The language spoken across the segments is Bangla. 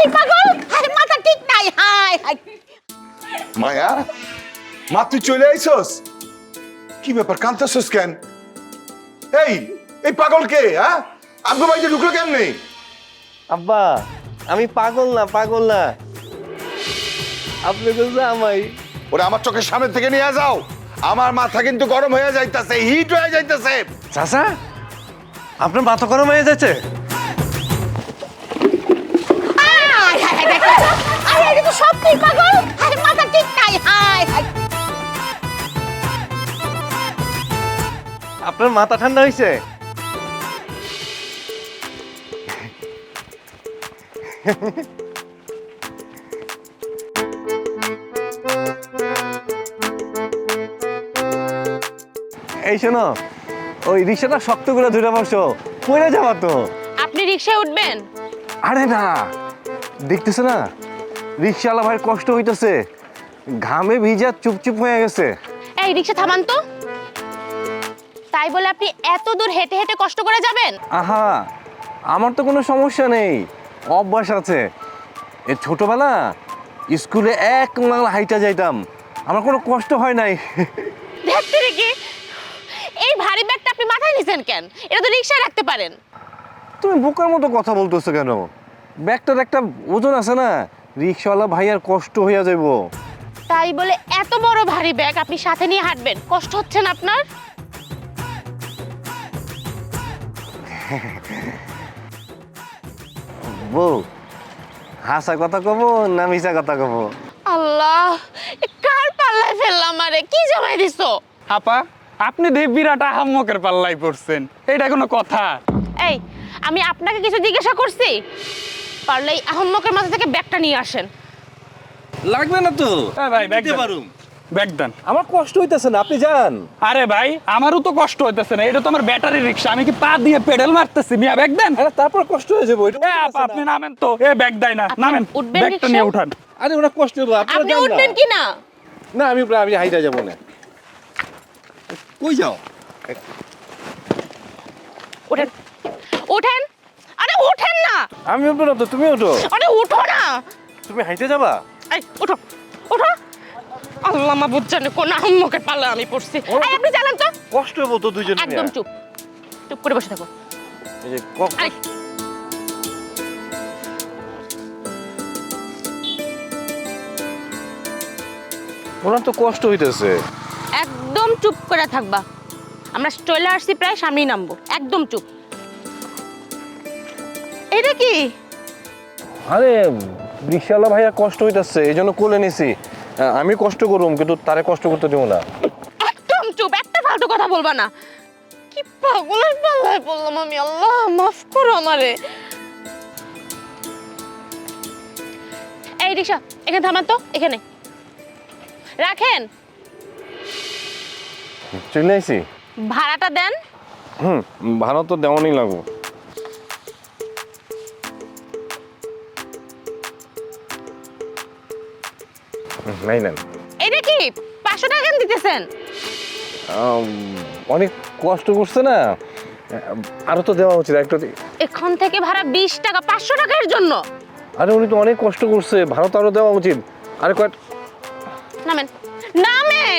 সত্যি পাগল? আরে মাথা ঠিক নাই হাই হাই মায়া মা তুই চলে আইসস কি ব্যাপার কান্তাছস কেন? এই এই পাগল কে হ্যাঁ? আব্দু ভাই যে ঢুকলো কেমনে আব্বা আমি পাগল না পাগল না। আপনি বলছে আমাই ওরে আমার চোখের সামনে থেকে নিয়ে যাও। আমার মাথা কিন্তু গরম হয়ে যাইতাছে হিট হয়ে যাইতাছে। চাচা আপনার মাথা গরম হয়ে যাচ্ছে? আরে এটা তো সত্যি পাগল? আরে মাথা ঠিক নাই হাই হাই আপনার মাথা ঠান্ডা হয়েছে এই শোনো ওই রিক্সাটা শক্ত করে ধরে বসো। পড়ে যাবা তো। আপনি রিক্সায় উঠবেন? আরে না। দেখতেছো না? রিক্সাওয়ালা ভাই কষ্ট হইতেছে। ঘামে ভিজা চুপচুপ হয়ে গেছে। এই রিক্সা থামান তো। তাই বলে আপনি এত দূর হেঁটে হেঁটে কষ্ট করে যাবেন? আহা আমার তো কোনো সমস্যা নেই। অভ্যাস আছে। এ ছোটবেলা স্কুলে এক মাল হাইটা যাইতাম। আমার কোনো কষ্ট হয় নাই। দেখতে দেখি। এই ভারী ব্যাগটা আপনি মাথায় নিছেন কেন? এটা তো রিক্সায় রাখতে পারেন। তুমি বোকার মতো কথা বলতেছো কেন? ব্যাগটার একটা ওজন আছে না? রিক্সাওয়ালা ভাইয়ার কষ্ট হইয়া যাইব। তাই বলে এত বড় ভারী ব্যাগ আপনি সাথে নিয়ে হাঁটবেন। কষ্ট হচ্ছে না আপনার? বউ হাসা কথা কব না মিশা কথা কব? আল্লাহ এ কার পাল্লায় ফেললাম আরে? কি জমাই দিছো? আপা আপনি দেব বিরাট আহাম্মকের পাল্লাই পড়ছেন। এটা কোনো কথা। এই আমি আপনাকে কিছু জিজ্ঞাসা করছি? পারলে এই আহম্মকের মাথা থেকে ব্যাগটা নিয়ে আসেন। লাগবে না তো? এ ভাই ব্যাগ দিতে পারুম? ব্যাগ দেন। আমার কষ্ট হইতেছে না আপনি যান। আরে ভাই আমারও তো কষ্ট হইতেছে না এটা তো আমার ব্যাটারি রিক্সা আমি কি পা দিয়ে পেডেল মারতেছি? মিয়া ব্যাগ দেন। আরে তারপর কষ্ট হয়ে যাব এটা আপনি নামেন তো। এ ব্যাগ দেয় না নামেন। ব্যাগটা? নিয়ে উঠান। আরে ওরা কষ্ট হইব আপনি। উঠবেন কি না? না আমি আমি হাইটা যাব না। কই যাও? ওঠেন। ওঠেন। আরে ওঠেন না। আমি উঠবো না তো তুমি ওঠো আরে উঠো না। তুমি হাইটে যাবা? এই ওঠো ওঠো আল্লাহ মাবুদ জানে কোন আহম্মকের পাল্লা আমি পড়ছি। এই আপনি জানেন তো। কষ্ট হবে তো দুইজন একদম চুপ চুপ করে বসে থাকো। এই যে আরে। ওনার তো কষ্ট হইতেছে। একদম চুপ করে থাকবা। আমরা চলে আসছি প্রায় সামনেই নামবো। একদম চুপ। এটা কি? আরে রিক্সাওয়ালা ভাইয়া কষ্ট হইতেছে এই জন্য কোলে নিছি। আমি কষ্ট করুম কিন্তু তারে কষ্ট করতে দেবো না। একদম চুপ একটা ফালতু কথা বলবা না। কি পাগলের পাল্লায় বললাম আমি আল্লাহ মাফ করো আমারে। এই রিক্সা এখানে থামান তো এখানে। রাখেন। চলে আইছি। ভাড়াটা দেন। হুম ভাড়া তো দেওয়ানই লাগবো। নাই নেন এটা কি? পাঁচশো টাকা কেন দিতেছেন? অনেক কষ্ট করছে না। আরও তো দেওয়া উচিত একটু এখন থেকে ভাড়া বিশ টাকা পাঁচশো টাকার জন্য। আরে উনি তো অনেক কষ্ট করছে ভাড়া তো আরও দেওয়া উচিত। আরে কয়েক নামেন। নামেন!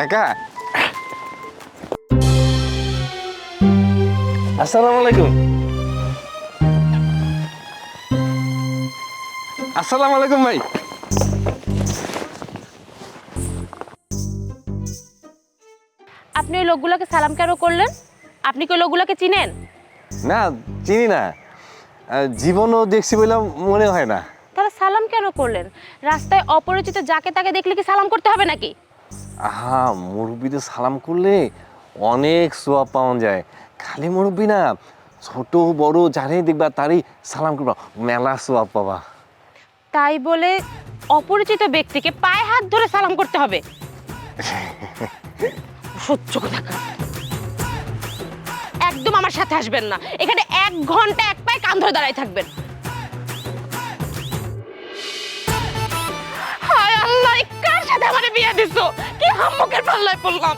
কাকা। আসসালামু আলাইকুম। আসসালামু আলাইকুম ভাই। আপনি ওই লোকগুলোকে সালাম কেন করলেন? আপনি কি ওই লোকগুলোকে চিনেন? না চিনি না। আহ, জীবনও দেখছি বলে মনে হয় না। তাহলে সালাম কেন করলেন? রাস্তায় অপরিচিত যাকে তাকে দেখলে কি সালাম করতে হবে নাকি? আহা মুরব্বীদের সালাম করলে অনেক সোয়াব পাওয়া যায়। খালি মুরব্বী না ছোট বড় যারাই দেখবা তারই সালাম করবা। মেলা সোয়াব পাবা। তাই বলে অপরিচিত ব্যক্তিকে পায়ে হাত ধরে সালাম করতে হবে। সহ্য কথা একদম আমার সাথে আসবেন না। এখানে এক ঘণ্টা এক পায়ে কান ধরে দাঁড়ায় থাকবেন। হায় আল্লাহ কার সাথে আমার বিয়ে দিছো? হাম্মকের পাল্লায় পড়লাম।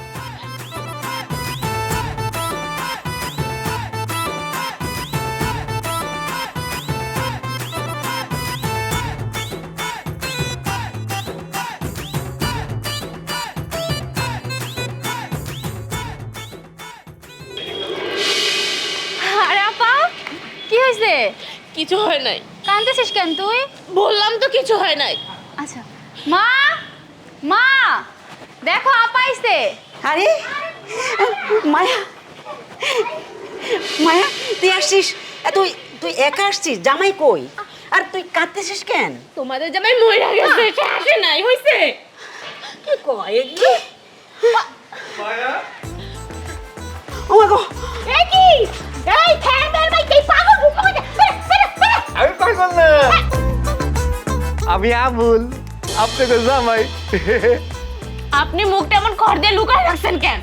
হয়েছে? কিছু হয় নাই। কাঁদতেছিস কেন তুই? বললাম তো কিছু হয় নাই। আচ্ছা। মা মা! দেখো আপা আইছে। আরে মায়া মায়া তুই আসছিস? তুই তুই একা আসছিস? জামাই কই? আর তুই কাঁদতেছিস কেন? তোমাদের জামাই মরে গেছে সে আসে নাই হইছে। কি কয় এগুলো? ও মা গো। এই কি? এই খেমের ভাই এই পাগল আমি পাগল না। আমি আবুল আপনাকে জামাই। আপনি মুখটা এমন খড় দিয়ে লুকায় রাখছেন কেন?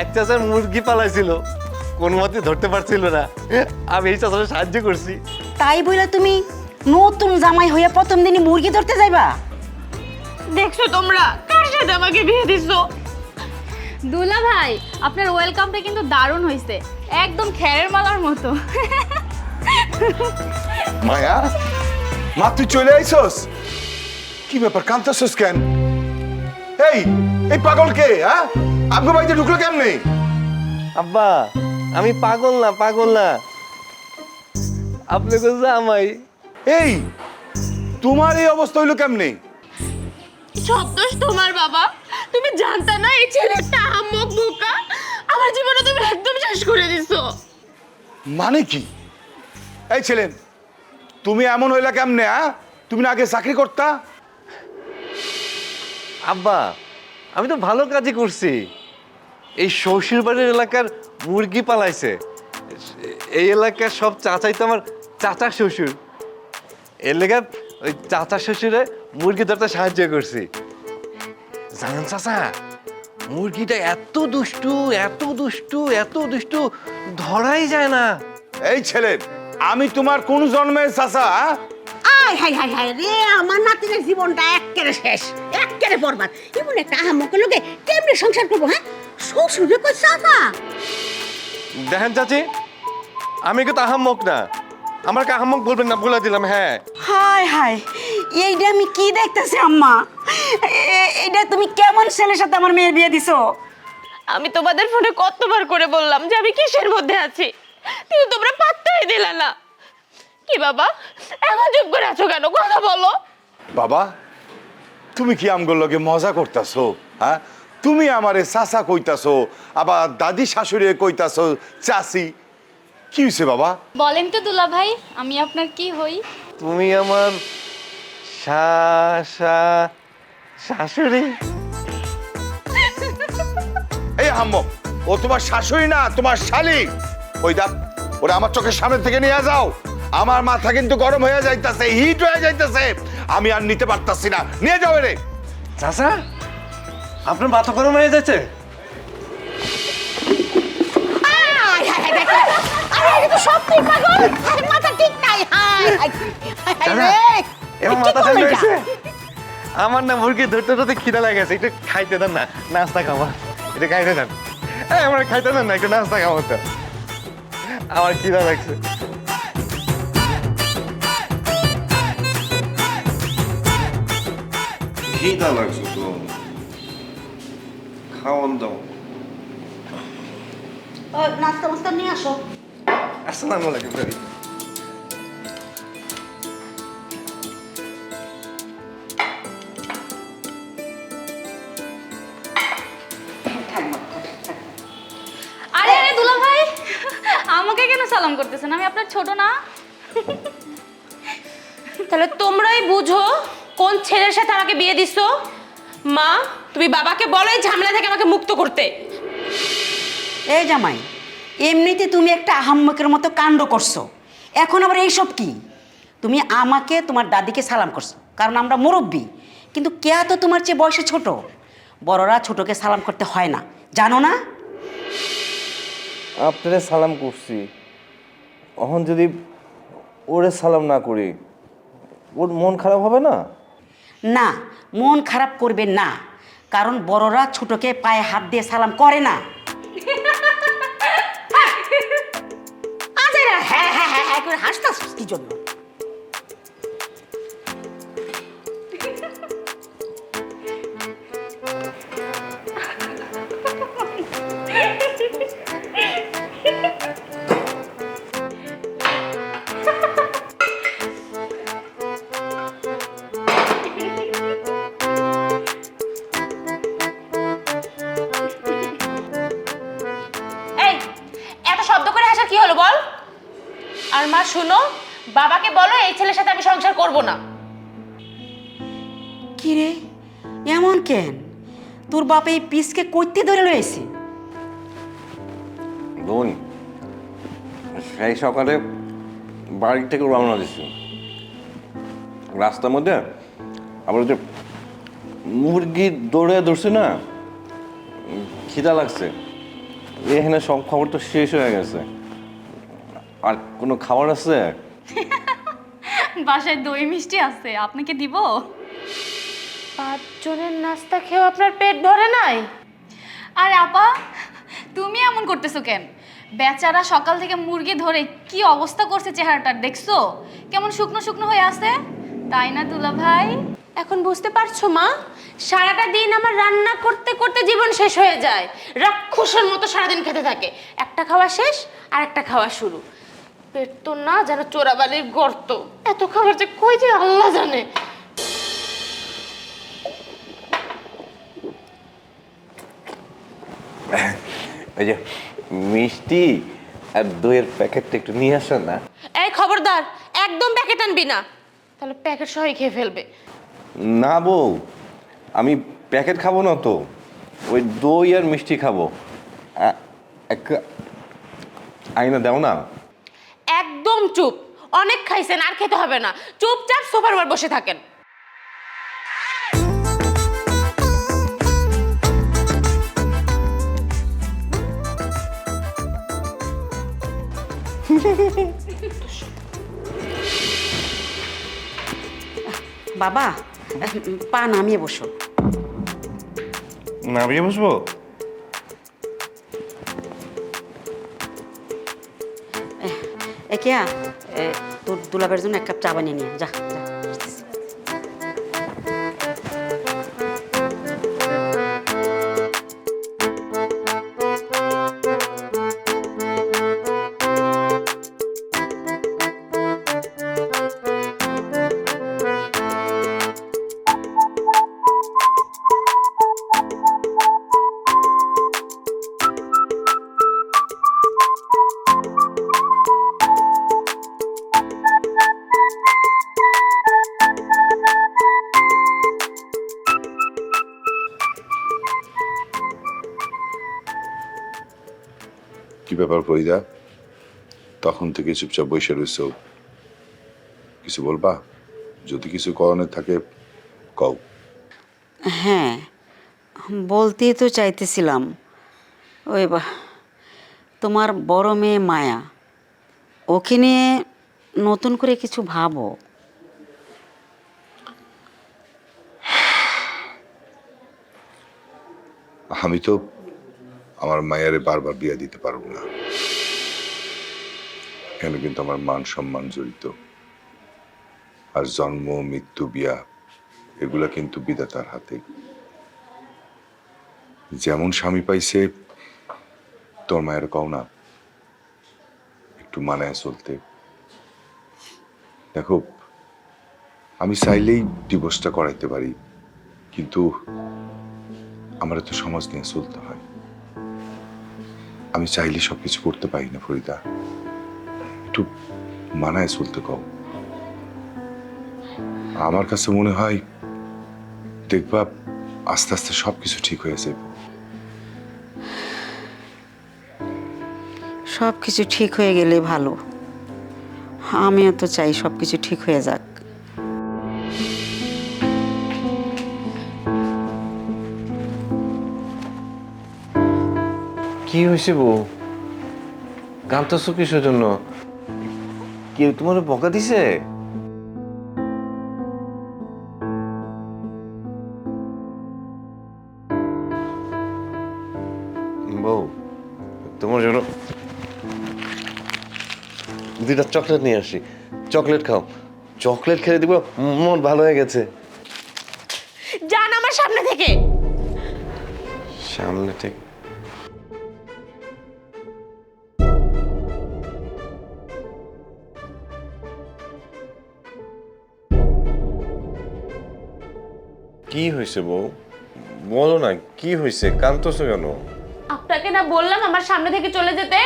এক চাচার মুরগি পালাইছিল। কোন মতে ধরতে পারছিল না। আমি এই চাচার সাহায্য করছি। তাই বইলা তুমি নতুন জামাই হইয়া প্রথম দিনই মুরগি ধরতে যাইবা? দেখছ তোমরা কার সাথে আমাকে বিয়ে দিছো? দুলা ভাই আপনার ওয়েলকামটা কিন্তু দারুণ হয়েছে একদম খেরের মালার মতো। মায়া মা তুই চলে আইছস কি ব্যাপার কান্তাছস কেন? এই এই পাগল কে হ্যাঁ? আপনার বাড়িতে ঢুকলো কেমনে? আব্বা আমি পাগল না পাগল না। আপনাকে জামাই? এই তোমার এই অবস্থা হইল কেমনে? সব দোষ তোমার বাবা। তুমি জানতা না এই ছেলেটা আম্মক বোকা। আমার জীবনে তুমি একদম শেষ করে দিছো। মানে কি? এই ছেলে তুমি এমন হইলা কেমনে হ্যাঁ? তুমি না আগে চাকরি করতা? আব্বা আমি তো ভালো কাজই করছি। এই শ্বশুর বাড়ির এলাকার মুরগি পালাইছে। এই এলাকার সব চাচাই তো আমার চাচা শ্বশুর। এলাকা ওই চাচা শ্বশুরে মুরগি ধরতে সাহায্য করছি। জানেন চাচা, মুরগিটা এত দুষ্টু এত দুষ্টু এত দুষ্টু, ধরাই যায় না। এই ছেলেন আমি তোমার কোন জন্মের চাচা আয় হাই হাই হাই রে আমার নাতিনের জীবনটা এক্কেরে শেষ এক্কেরে বরবাদ। এমন একটা আহামকে লোকে কেমনে সংসার করব হ্যাঁ? শ্বশুরে কই চাচা দেখেন চাচি আমি কিন্তু আহাম্মক না। আমার আহাম্মক বলবেন না বলে দিলাম হ্যাঁ। হাই হাই এইটা আমি কি দেখতেছি আম্মা? এইটা তুমি কেমন ছেলের সাথে আমার মেয়ের বিয়ে দিছো? আমি তোমাদের ফোনে কতবার করে বললাম যে আমি কিসের মধ্যে আছি? কিন্তু তোমরা পাত্তাই দিলা না। কি বাবা? এখন চুপ করে আছো কেন? কথা বলো। বাবা তুমি কি আমগুলোকে লগে মজা করতাছো হ্যাঁ? তুমি আমারে চাচা কইতাছো আবার দাদি শাশুড়ি কইতাছো চাচি। কি হয়েছে বাবা? বলেন তো দুলা ভাই আমি আপনার কি হই? তুমি আমার শা- শা- শাশুড়ি। এই হাম্ম ও তোমার শাশুড়ি না তোমার শালি। ওই দেখ ওরা আমার চোখের সামনে থেকে নিয়ে যাও। আমার মাথা কিন্তু গরম হয়ে যাইতাছে হিট হয়ে যাইতাছে। আমি আর নিতে পারতাছি না। নিয়ে যাও রে চাচা আপনার মাথা গরম হয়ে যাচ্ছে। এটা? এটা? আমার না মুরগি ধরতে ধরতে খিদা লেগেছে। একটু খাইতে দেন না নাস্তা খাওয়া একটু খাইতে দেন। আমার খাইতে দেন না একটু নাস্তা খাওয়া তো। আমার খিদা লাগছে। খিদা লাগছে তো খাওয়ান দাও ও, নাস্তা মাস্তা নিয়ে আসো আসসালামু আলাইকুম ভাবি আরে আরে দুলা ভাই! আমাকে কেন সালাম করতেছেন? আমি আপনার ছোট না। তাহলে তোমরাই বুঝো কোন ছেলের সাথে আমাকে বিয়ে দিছো? মা তুমি বাবাকে বলো এই ঝামেলা থেকে আমাকে মুক্ত করতে। এই জামাই এমনিতে তুমি একটা আহাম্মকের মতো কাণ্ড করছ। এখন আবার এইসব কি? তুমি আমাকে তোমার দাদিকে সালাম করছ কারণ আমরা মুরব্বী। কিন্তু কেয়া তো তোমার চেয়ে বয়সে ছোট? বড়রা ছোটকে সালাম করতে হয় না। জানো না? আপনারে সালাম করছি। অহন যদি ওরে সালাম না করি ওর মন খারাপ হবে না? না মন খারাপ করবে না। কারণ বড়রা ছোটকে পায়ে হাত দিয়ে সালাম করে না। আজ এরা হ্যাঁ হ্যাঁ হ্যাঁ হ্যাঁ করে হাসতাছিস কি জন্য? করব না। কি রে এমন কেন? তোর বাপ এই পিসকে কইতে ধরে লয়েছে বোন সেই সকালে বাড়ি থেকে রওনা দিচ্ছি রাস্তার মধ্যে আবার যে মুরগি দৌড়ে ধরছে না খিদা লাগছে। এখানে সব খবর তো শেষ হয়ে গেছে। আর কোনো খাবার আছে? বাসায় দই মিষ্টি আছে আপনাকে দিব? পাঁচজনের নাস্তা খেয়েও আপনার পেট ভরে নাই? আরে আপা তুমি এমন করতেছো কেন? বেচারা সকাল থেকে মুরগি ধরে কি অবস্থা করছে চেহারাটার দেখছ? কেমন শুকনো শুকনো হয়ে আছে? তাই না দুলা ভাই? এখন বুঝতে পারছ মা? সারাটা দিন আমার রান্না করতে করতে জীবন শেষ হয়ে যায়। রাক্ষসের মতো সারাদিন খেতে থাকে। একটা খাওয়া শেষ আর একটা খাওয়া শুরু। পেট তো না যেন চোরাবালির গর্ত। এত খাবার যে কই যে আল্লাহ জানে। এই যে মিষ্টি আর দইয়ের প্যাকেটটা একটু নিয়ে আসেন না। এই খবরদার একদম প্যাকেট আনবি না। তাহলে প্যাকেট সবাই খেয়ে ফেলবে। না বউ আমি প্যাকেট খাব না তো। ওই দই আর মিষ্টি খাব। আ- এক- আইনা দাও না। একদম চুপ। অনেক খাইছেন আর খেতে হবে না। চুপচাপ সোফার উপর বসে থাকেন। বাবা পা নামিয়ে বসো। নামিয়ে বসবো? এ কেয়া এ, তোর দুলাবের জন্য এক কাপ চা বানিয়ে নিয়ে যা যা। ব্যাপার ফরিদা তখন থেকে চুপচাপ বসে রয়েছ কিছু বলবা? যদি কিছু করণের থাকে কও। হ্যাঁ বলতেই তো চাইতেছিলাম। ওই বা তোমার বড় মেয়ে মায়া ওকে নিয়ে নতুন করে কিছু ভাবো। আমি তো আমার মায়ের বারবার বিয়ে দিতে পারব না। এখানে কিন্তু আমার মান সম্মান জড়িত। আর জন্ম, মৃত্যু, বিয়া, এগুলা কিন্তু বিধাতার হাতে। যেমন স্বামী পাইছে, তোর মায়ের কও না, একটু মানায় চলতে। দেখো, আমি চাইলেই ডিভোর্সটা করাইতে পারি, কিন্তু আমার তো সমাজ নিয়ে চলতে হয়। আমি চাইলে সব কিছু করতে পারি না, ফরিদা। একটু মানায় চলতে কও। আমার কাছে মনে হয়, দেখবা আস্তে আস্তে সব কিছু ঠিক হয়ে যাবে সব কিছু ঠিক হয়ে গেলে ভালো। আমিও তো চাই সব কিছু ঠিক হয়ে যাক। কি হয়েছে বউ? কাঁদতেছো কিসের জন্য। কেউ তোমার বকা দিছে? বউ তোমার জন্য দুইটা চকলেট নিয়ে আসি। চকলেট খাও। চকলেট খেলে দিব মন ভালো হয়ে গেছে। যান আমার সামনে থেকে। সামনে থেকে? কি হয়েছে বউ? বলো না কি হয়েছে কান্দতেছো কেন? আপনাকে না বললাম আমার সামনে থেকে চলে যেতে?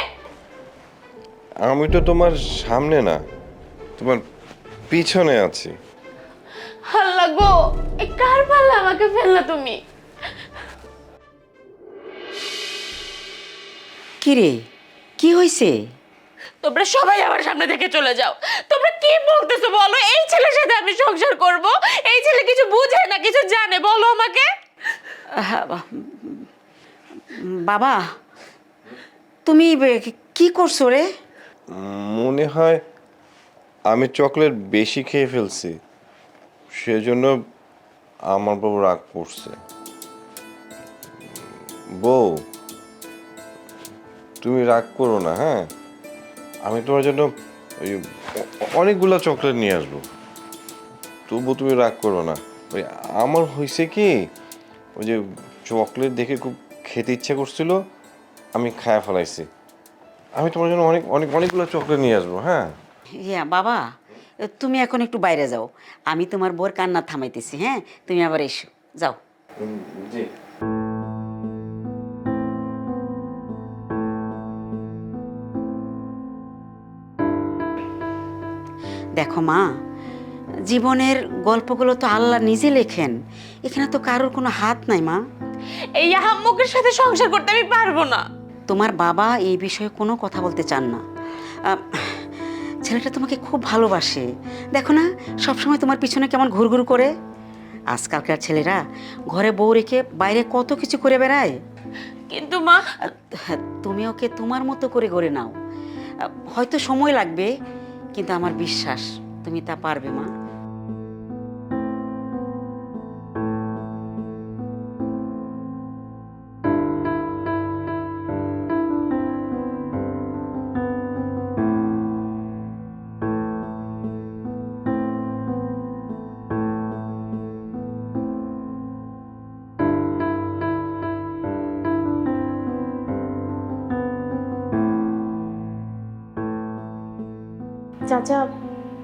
আমি তো তোমার সামনে না তোমার পিছনে আছি। হাল্লা গো এই কার পাল্লা আমাকে ফেললা তুমি? কি রে কি হয়েছে তোমরা সবাই আমার সামনে থেকে চলে যাও। তোমরা কি বলতেছো বলো? এই ছেলের সাথে আমি সংসার করব? এই ছেলে কিছু বুঝে না কিছু জানে? বলো আমাকে। বাবা তুমি কি করছ রে? মনে হয় আমি চকলেট বেশি খেয়ে ফেলছি। সেজন্য আমার বউ রাগ করছে। বউ তুমি রাগ করো না হ্যাঁ? আমি তোমার জন্য ওই অনেকগুলা চকলেট নিয়ে আসব। তবু তুমি রাগ করো না। ওই আমার হয়েছে কি ওই যে চকলেট দেখে খুব খেতে ইচ্ছে করছিল আমি খায়া ফেলাইছি। আমি তোমার জন্য অনেক অনেক অনেকগুলো চকলেট নিয়ে আসব হ্যাঁ? ইয়া বাবা তুমি এখন একটু বাইরে যাও। আমি তোমার বোর কান্না থামাইতেছি হ্যাঁ? তুমি আবার এসো যাও। জি। দেখো মা জীবনের গল্পগুলো তো আল্লাহ নিজে লেখেন এখানে তো কারোর কোনো হাত নাই মা। এই আহাম্মকের সাথে সংসার করতে আমি পারব না। তোমার বাবা এই বিষয়ে কোনো কথা বলতে চান না। আহ, ছেলেটা তোমাকে খুব ভালোবাসে। দেখো না সবসময় তোমার পিছনে কেমন ঘুরঘুর করে। আজকালকার ছেলেরা ঘরে বউ রেখে বাইরে কত কিছু করে বেড়ায়। কিন্তু মা তুমি ওকে তোমার মতো করে গড়ে নাও। আহ, হয়তো সময় লাগবে কিন্তু আমার বিশ্বাস তুমি তা পারবে মা।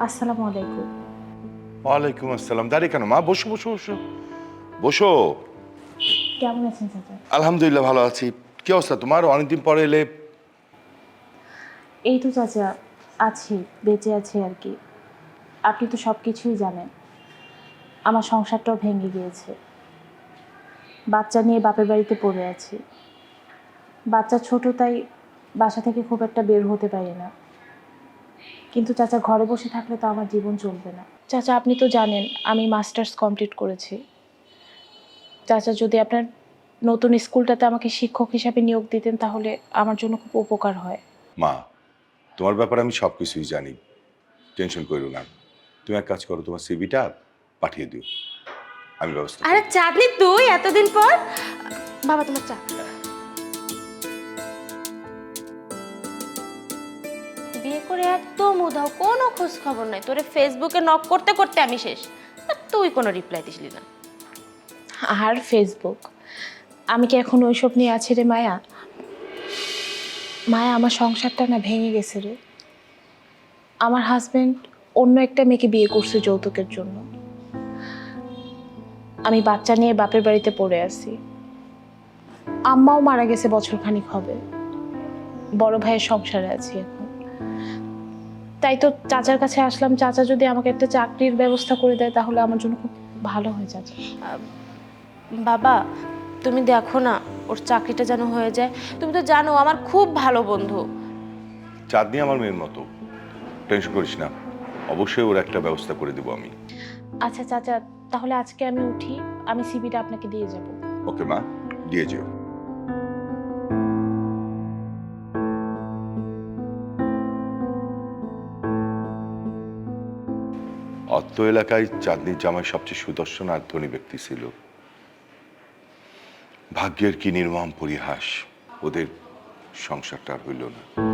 আসসালামু আলাইকুম। ওয়ালাইকুম আসসালাম। দাঁড়িয়ে কেন? মা বসো বসো বসো। বসো। কেমন আছেন চাচা? আলহামদুলিল্লাহ ভালো আছি। কি অবস্থা তোমার? অনেকদিন পরে এলে। এই তো চাচা আছি বেঁচে আছি আর কি। আপনি তো সব কিছুই জানেন। আমার সংসারটাও ভেঙে গিয়েছে। বাচ্চা নিয়ে বাপের বাড়িতে পড়ে আছি। বাচ্চা ছোট তাই বাসা থেকে খুব একটা বের হতে পারি না। কিন্তু চাচা ঘরে বসে থাকলে তো আমার জীবন চলবে না। চাচা আপনি তো জানেন আমি মাস্টার্স কমপ্লিট করেছি। চাচা যদি আপনার নতুন স্কুলটাতে আমাকে শিক্ষক হিসাবে নিয়োগ দিতেন তাহলে আমার জন্য খুব উপকার হয়। মা তোমার ব্যাপারে আমি সব কিছুই জানি। টেনশন করো না। তুমি এক কাজ করো তোমার সিভিটা পাঠিয়ে দিও। আমি ব্যবস্থা আরে চাঁদনি তুই এতদিন পর? বাবা তোমার চা। একদম উধাও, কোনো খোঁজ খবর নাই। তোরে ফেসবুকে নক করতে করতে আমি শেষ। তুই কোনো রিপ্লাই দিসলি না। আর ফেসবুক আমি কি এখন ওইসব নিয়ে আছি রে মায়া? মায়া, আমার সংসারটা না ভেঙে গেছে রে। আমার হাজবেন্ড অন্য একটা মেয়েকে বিয়ে করছে যৌতুকের জন্য। আমি বাচ্চা নিয়ে বাপের বাড়িতে পড়ে আছি। আম্মাও মারা গেছে বছর খানিক হবে। বড় ভাইয়ের সংসারে আছি এখন। তাই তো চাচার কাছে আসলাম। চাচা যদি আমাকে একটা চাকরির ব্যবস্থা করে দেয় তাহলে আমার জন্য খুব ভালো হয় চাচা। বাবা তুমি দেখো না ওর চাকরিটা যেন হয়ে যায়। তুমি তো জানো আমার খুব ভালো বন্ধু। চাঁদনি আমার মেয়ের মতো। টেনশন করিস না। অবশ্যই ওর একটা ব্যবস্থা করে দেবো আমি। আচ্ছা চাচা তাহলে আজকে আমি উঠি আমি সিবিটা আপনাকে দিয়ে যাব। ওকে মা দিয়ে যেও। তো এলাকায় চাঁদনির জামাই সবচেয়ে সুদর্শন আর ধনী ব্যক্তি ছিল। ভাগ্যের কি নির্মম পরিহাস, ওদের সংসারটা হইল না।